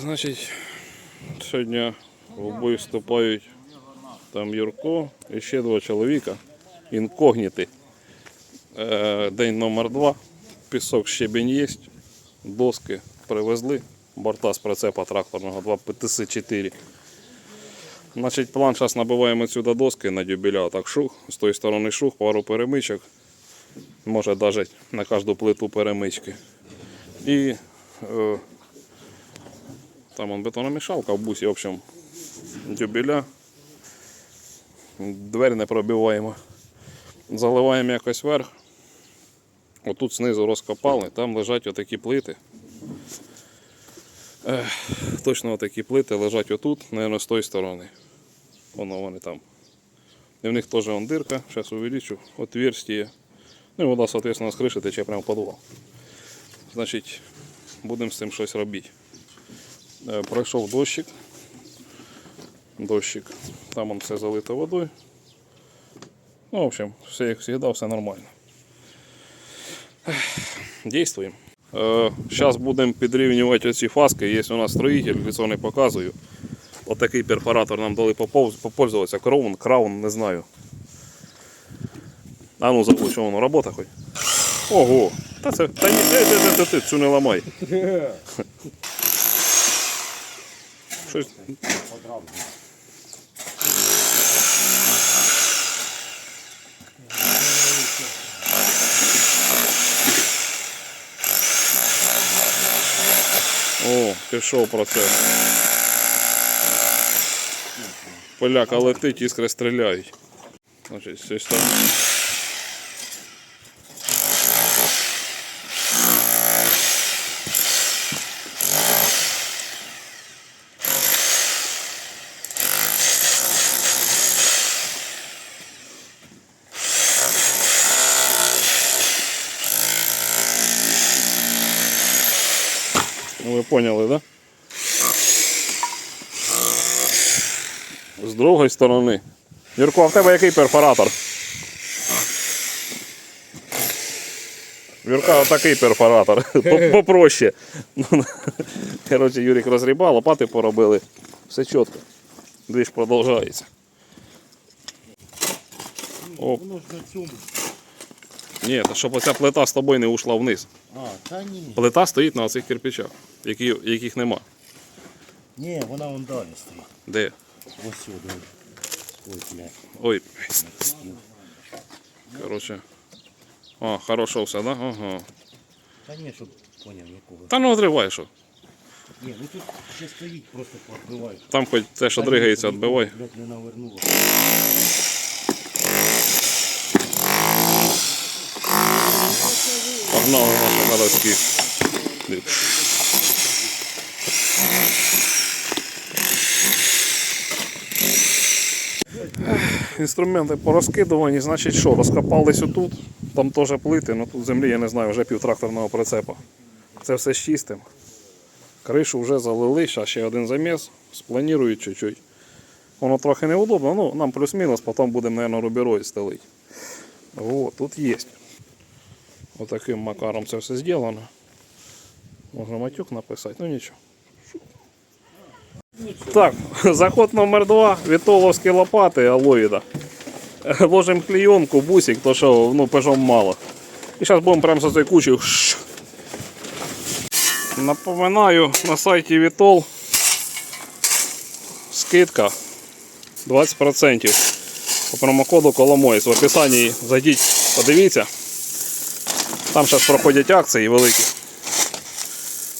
Значить, сьогодні в бой вступають там Юрко і ще два чоловіка. Інкогніти. Е, День номер два. Пісок щебінь є. Доски привезли. Борта з прицепа тракторного 2 ПТС-4. Значить, план зараз набиваємо сюди доски на дюбеля, так шух, з тої сторони шух, пару перемичок. Може навіть на кожну плиту перемички. І е, там он бетономішалка в бусі, в общем, дюбеля. Двері не пробиваємо. Заливаємо якось вверх. Отут знизу розкопали, там лежать отакі плити. Ех, точно отакі плити лежать отут, мабуть, з тої сторони. Воно вони там. І в них теж вон дирка, зараз увеличу, отверстие. Ну і вода, соответственно, з криші тече прямо в підвал. Значить, будемо з цим щось робити. Е, Пройшов дощик. Дощик. Там он все залито водою. Ну, в общем, все як завжди, все нормально. Действуємо. Зараз будемо підрівнювати оці фаски. Є у нас строїтель, лицо не показую. Отакий перфоратор нам дали попользуватися. Краун, краун, не знаю. А ну забудь, що воно робота хоч. Ого! Та це. Та ні, ти, ти, ти, ти, цю не ламай. О, пішов процес. Поляка летить, іскри стріляють. Значить, цієї сторони. Поняли, да? З другої сторони. Юрко, а в тебе який перфоратор? Юрка, отакий перфоратор. Попроще. Коротше, Юрик розрібав, лопати поробили. Все чітко. Двіж продовжується. О, Воно ж на цьому. Ні, та щоб оця плита з тобою не ушла вниз. А, та ні. Плита стоїть на оцих кирпичах, які, яких нема. Ні, вона вон далі стоїть. Де? Ось сюди. Ой, бля. Ой. Короче. А, хорошо все, да? Ага. Та ні, щоб поняв якого. Та ну відривай що. Ні, ну тут ще стоїть, просто поотбивай. Там хоч те, що дригається, відбивай. Блядь, не навернуло. Погнали наші городські. Інструменти порозкидувані, значить що, розкопались отут, там теж плити, ну тут землі, я не знаю, вже півтракторного прицепа. Це все чистим. Кришу вже залили, зараз ще один заміс, спланують чуть-чуть. Воно трохи неудобно, ну нам плюс-мінус, потім будемо, мабуть, руберою стелити. О, тут є. Отаким макаром це все зроблено. Можна матюк написати, ну нічого. Так, заход номер два. Вітоловські лопати алоїда. Ложимо клейонку, бусик, то що ну, пежом мало. І зараз будемо прямо за цією кучею. Напоминаю, на сайті Вітол скидка 20%. По промокоду Коломойс. В описанні зайдіть, подивіться. Там зараз проходять акції великі.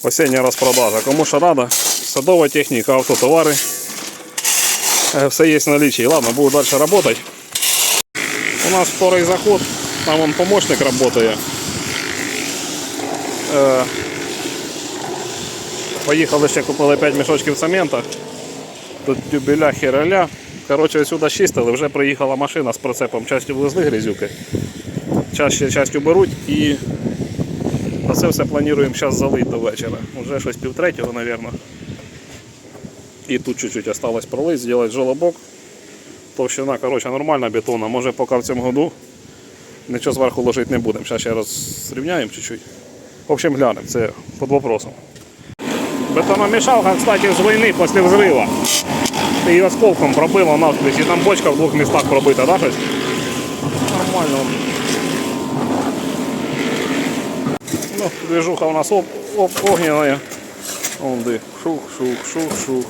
Осіння розпродажа. Кому що рада, садова техніка, автотовари. Е, Все є в наличии. Ладно, буду дальше работать. У нас второй заход. Там вон помощник работает. Е, Поїхали ще купили 5 мішочків цемента. Тут тюбеля, хіреля. Коротше, сюди чистили, вже приїхала машина з прицепом, частю везли грязюки. Час ще частю беруть і оце все плануємо зараз залити до вечора. Уже щось півтретього, мабуть. І тут чуть-чуть осталось пролить, зробити жолобок. Товщина, коротше, нормальна бетонна. Може поки в цьому году нічого зверху ложити не будемо. Зараз ще раз зрівняємо чуть-чуть. В общем, глянемо, це під вопросом. Бетономешалка, кстати, з війни після взрива. Її осколком пробило навскрізь, і там бочка в двох містах пробита, да, щось? Нормально. Ну, движуха у нас оп, оп, огняна. Вон де. Шух, шух, шух, шух.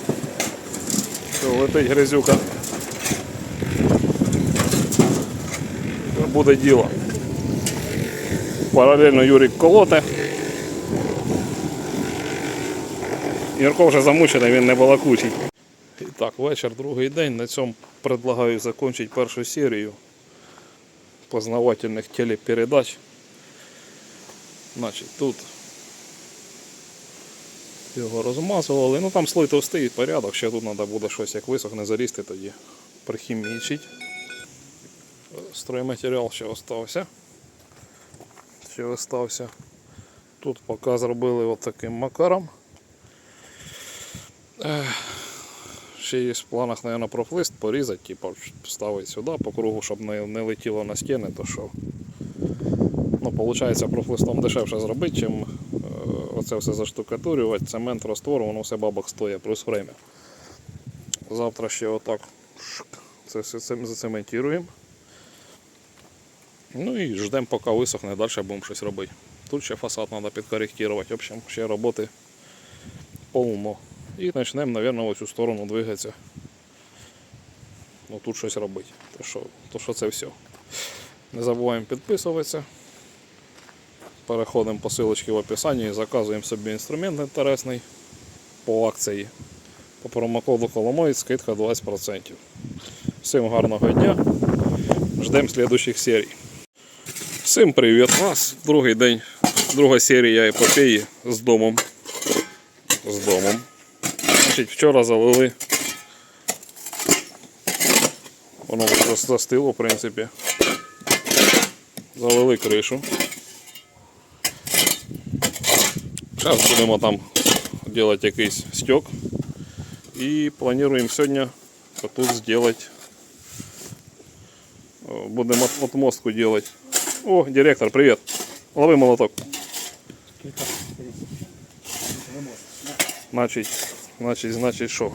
Все, летить грязюка. Буде діло. Паралельно Юрик колоте. Юрко вже замучений, він не балакучий. І так, вечір, другий день. На цьому предлагаю закінчити першу серію познавательних телепередач. Значить, тут його розмазували. Ну там слой товстий порядок, ще тут треба буде щось як висохне залізти тоді прихімічить. Стройматеріал ще остався. Ще остався. Тут поки зробили от таким макаром. Ще є в планах, мабуть, профлист порізати, типу, ставити сюди по кругу, щоб не летіло на стіни, то що. Ну, виходить, профлистом дешевше зробити, чим е, оце все заштукатурювати, цемент, раствор, воно все бабок стоїть, плюс время. Завтра ще отак це все зацементуємо. Ну і ждемо, поки висохне, далі будемо щось робити. Тут ще фасад треба підкоректувати. В общем, ще роботи повно. І почнемо, мабуть, в оцю сторону двигатися. Ну тут щось робити. То що, то що це все. Не забуваємо підписуватися. Переходимо по ссылочці в описанні і заказуємо собі інструмент інтересний по акції. По промокоду Коломоїць скидка 20%. Всім гарного дня. Ждемо слідуючих серій. Всім привіт! У нас другий день, друга серія епопеї з домом. З домом. Значить, вчора залили. Воно вже застило, в принципі. Залили кришу. Зараз будемо там робити якийсь стек. І плануємо сьогодні тут зробити. Будемо отмостку делать. О, директор, привет. Лови молоток. Значить, значить, значить, що?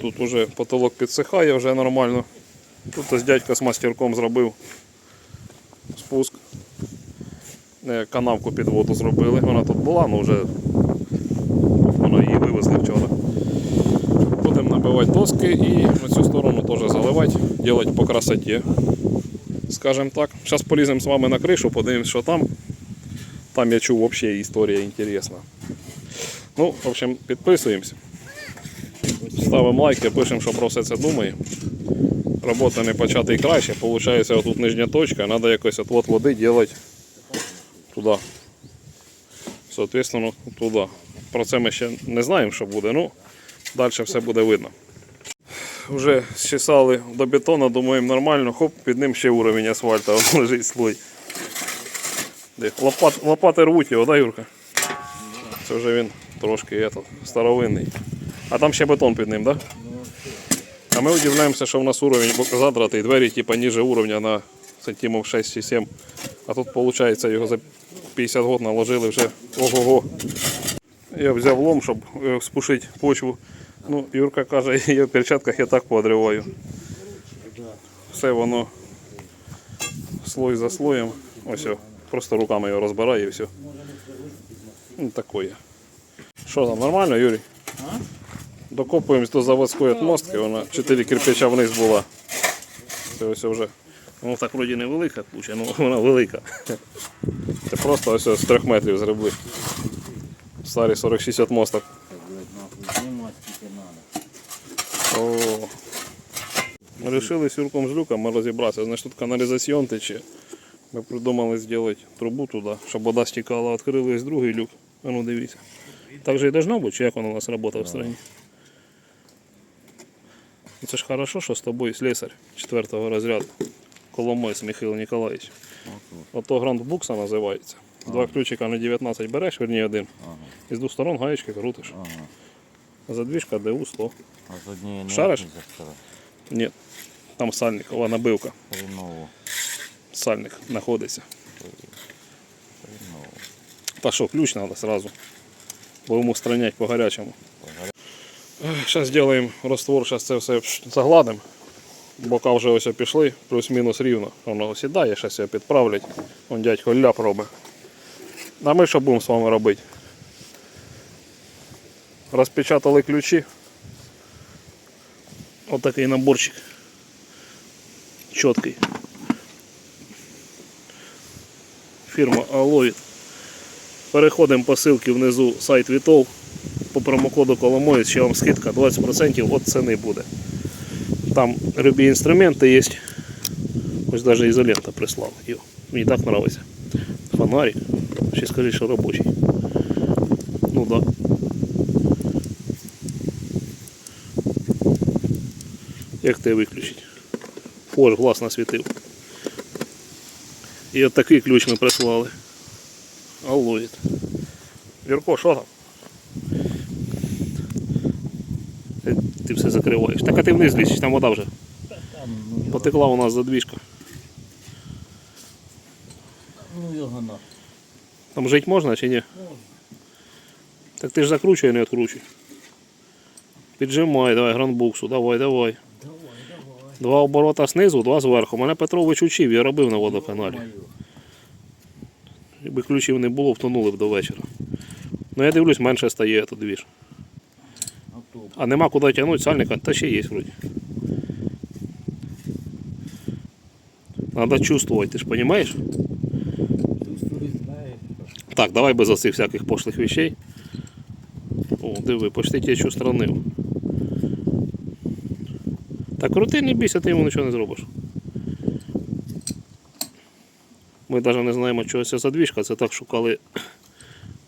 Тут уже потолок підсихає вже нормально. Тут ось дядько з мастерком зробив спуск. Е, Канавку під воду зробили. Вона тут була, але вже вона її вивезли вчора. Будемо набивати доски і на цю сторону теж заливати, робити по красоті. Скажем так. Зараз поліземо з вами на кришу, подивимось, що там. Там я чув взагалі історія інтересна. Ну, в общем, підписуємося. Ставимо лайки, пишемо, що про все це думаємо. Робота не почати краще. Получається, отут нижня точка, треба якось отвод води робити туди. Соответственно, туди. Про це ми ще не знаємо, що буде, ну далі все буде видно. Вже щесали до бетону, думаємо нормально, хоп, під ним ще уровень асфальту, лежить слой. Лопат, лопати рвуть його, да, Юрка? Це вже він трошки этот, старовинний. А там ще бетон під ним, так? Да? А ми удивляємося, що в нас уровень задратий, двері типа ниже уровня на сантимов 6 чи 7. А тут виходить його за 50 років наложили вже ого-го. Я взяв лом, щоб е, спушити почву. Ну, Юрка каже, я в перчатках я так подриваю. Все воно слой за слоєм. Ось, просто руками його розбираю і все. Ну, такое. Що там, нормально, Юрій? Докопуємось до заводської отмостки, вона 4 кирпича вниз була. Це ось вже. Ну так вроді не велика куча, але вона велика. Це просто ось з 3 метрів зробили. Старий 46 отмосток. О. Ми Решили з Юрком з люком розібратися. Значить, тут каналізаційон тече. Ми придумали зробити трубу туди, щоб вода стікала, відкрили другий люк. А ну дивіться. Так же і должно бути, чи як воно у нас працює в страні? Ну, Це ж хорошо, що з тобою слесар 4 розряду. Коломойс Михайло Ніколаївич. Ото Гранд Букса називається. Два ключика на 19 береш, верні один. І з двох сторон гаєчки крутиш. Задвіжка ДУ 100. А з однієї не Шариш? Ні. Там сальникова набивка. Хреново. Сальник знаходиться. Хреново. Та що, ключ треба сразу. Будемо устранять по гарячому. Зараз зробимо раствор, зараз це все загладимо. Бока вже ось пішли, плюс-мінус рівно. Воно сідає, зараз його підправлять. Вон дядько ляп робить. А ми що будемо з вами робити? Розпечатали ключі. Отакий наборчик. Чіткий. Фірма Алоїд. Переходимо по ссылці внизу сайт Вітол. По промокоду Коломоєць ще вам скидка 20% від ціни буде. Там любі інструменти є. Ось навіть ізолента прислав. Йо, мені так подобається. Фонарик. Ще скажи, що робочий. Ну да. Як тебе виключить? Фош глаз насвітив. І от такий ключ ми прислали. Аллоїд. Вірко, що там? Ти все закриваєш. Так а ти вниз лізеш, там вода вже. Потекла у нас задвіжка. ну його на. Там жити можна чи ні? Можна. Так ти ж закручуй, а не відкручуй. Піджимай, давай гранбуксу, давай, давай. Давай, давай. Два оборота знизу, два зверху. Мене Петрович учив, я робив на водоканалі. Якби ключів не було, втонули б до вечора. Ну я дивлюсь, менше стає тут двіж. А нема куди тягнути сальника, та ще є вроді. Надо чувствовать, ти ж розумієш? Так, давай без оцих всяких пошлих вещей. О, диви, почти течу странив. Так крути, не бійся, ти йому нічого не зробиш. Ми навіть не знаємо, чого це задвіжка, це так шукали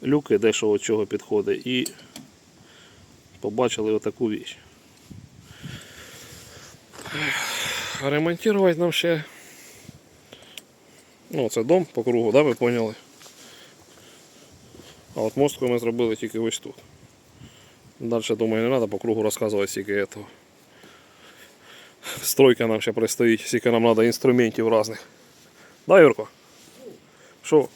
люки, де що від чого підходить, і побачили отаку віч. Ремонтувати нам ще. Ну, це дом по кругу, да, ви поняли? А от мостку ми зробили тільки ось тут. Далі, думаю, не треба по кругу розказувати стільки этого. Стройка нам ще предстоїть, скільки нам треба інструментів різних. Да, Юрко? Що?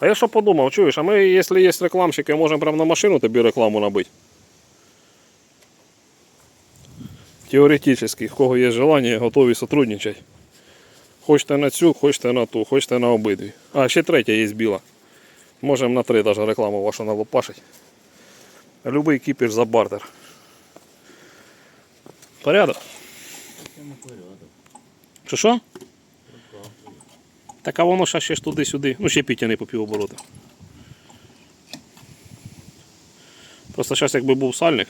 А я що подумав, чуєш, а ми, якщо є рекламщики, можемо прямо на машину тобі рекламу набити. Теоретично, в кого є желання, готові сотрудничати. Хочете на цю, хочете на ту, хочете на обидві. А, ще третя є біла. Можемо на три даже рекламу вашу налопашить. Любий кіпіш за бартер. Порядок? Що що? Так а воно ще ще ж туди-сюди. Ну ще підтяни по півоборота. Просто зараз якби був сальник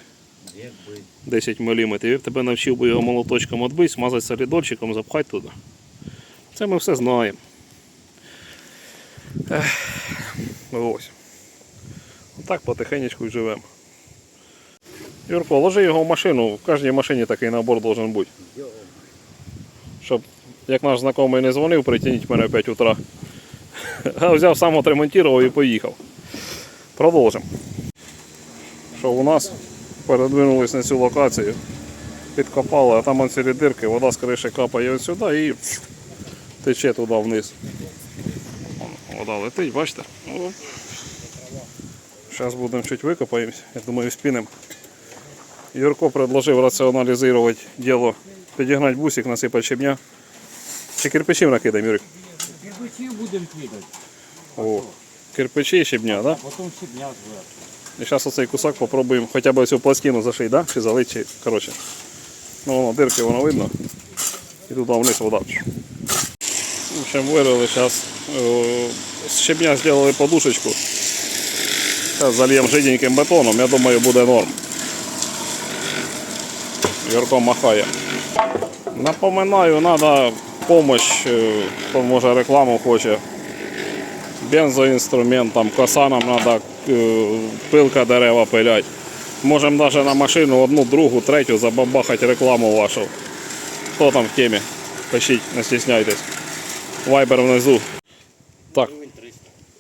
10 мм, я б тебе навчив би його молоточком відбити, смазати солідольчиком, запхати туди. Це ми все знаємо. Ех, Ось. Отак потихенечку й живемо. Юрко, ложи його в машину, в кожній машині такий набор должен бути. Щоб як наш знайомий не дзвонив, притягніть мене в 5 утра. А взяв сам отремонтував і поїхав. Продовжимо. Що у нас передвинулись на цю локацію, підкопали, а там цілі дирки, вода з криші капає ось сюди і тече туди вниз. Вода летить, бачите? Зараз будемо чуть викопаємось, я думаю, спінемо. Юрко предложив раціоналізувати діло, підігнати бусик, насипати щебня. Чи кирпичів накидаємо, Юрик? Кирпичів будемо кидати, О, кирпичі і щебня, да? потім щебня зверху. І зараз оцей кусок попробуємо хоча б цю пластину зашити, да? чи залити, чи коротше. Ну воно дирки воно видно. І туди вниз вода. В общем, вирили зараз. З щебня зробили подушечку. Зараз зальємо жиденьким бетоном, я думаю, буде норм. Юрко махає. Напоминаю, треба допомога, хто може рекламу хоче. Бензоінструмент, там коса нам треба, пилка дерева пилять. Можемо навіть на машину одну, другу, третю забабахати рекламу вашу. Хто там в темі? Пишіть, не стісняйтесь. Вайбер внизу. Так,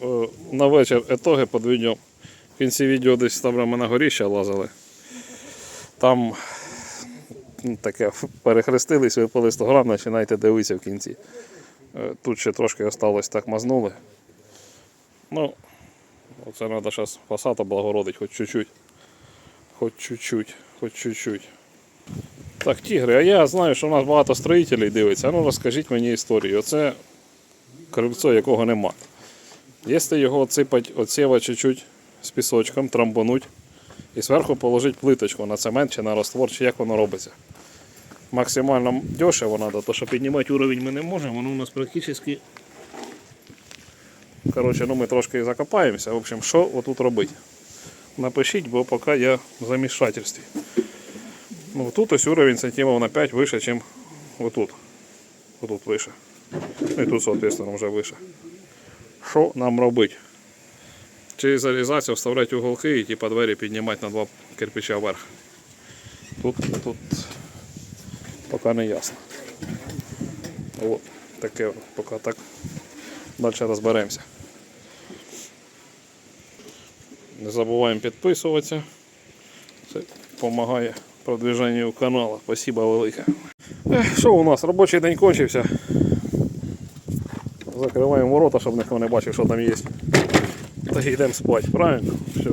е, на вечір етоги під. В кінці відео десь там ми на горіще лазили. Там таке перехрестились, випали 100 грам, починайте дивитися в кінці. Е, Тут ще трошки осталось так мазнули. Ну, Оце треба зараз фасад облагородити хоч чуть-чуть. Хоч чуть-чуть, хоч чуть-чуть. Так, тігри, а я знаю, що у нас багато строїтелів дивиться. Ну розкажіть мені історію. Оце крильцо, якого нема. Якщо його отсипати, отсівати чуть-чуть з пісочком, трамбануть і зверху положити плиточку на цемент чи на раствор, чи як воно робиться. Максимально дешево треба, то що піднімати уровень ми не можемо, воно у нас практично. Коротше, ну ми трошки і закопаємося. В общем, що отут робити? Напишіть, бо поки я в замішательстві. Ну, тут ось уровень сантиметров на 5 выше, чем вот тут. Вот тут выше. Ну и тут, соответственно, вже выше. Що нам робити? Чи зарізатися, вставляти уголки і типа двері піднімати на два кирпича вверх. Тут, тут поки не ясно. От, таке, поки так. Далі розберемося. Не забуваємо підписуватися. Це допомагає продвиженню каналу. Спасибо велике. Що у нас? Робочий день кончився. Закриваємо ворота, щоб ніхто не бачив, що там є. Та йдемо спати, правильно? Все.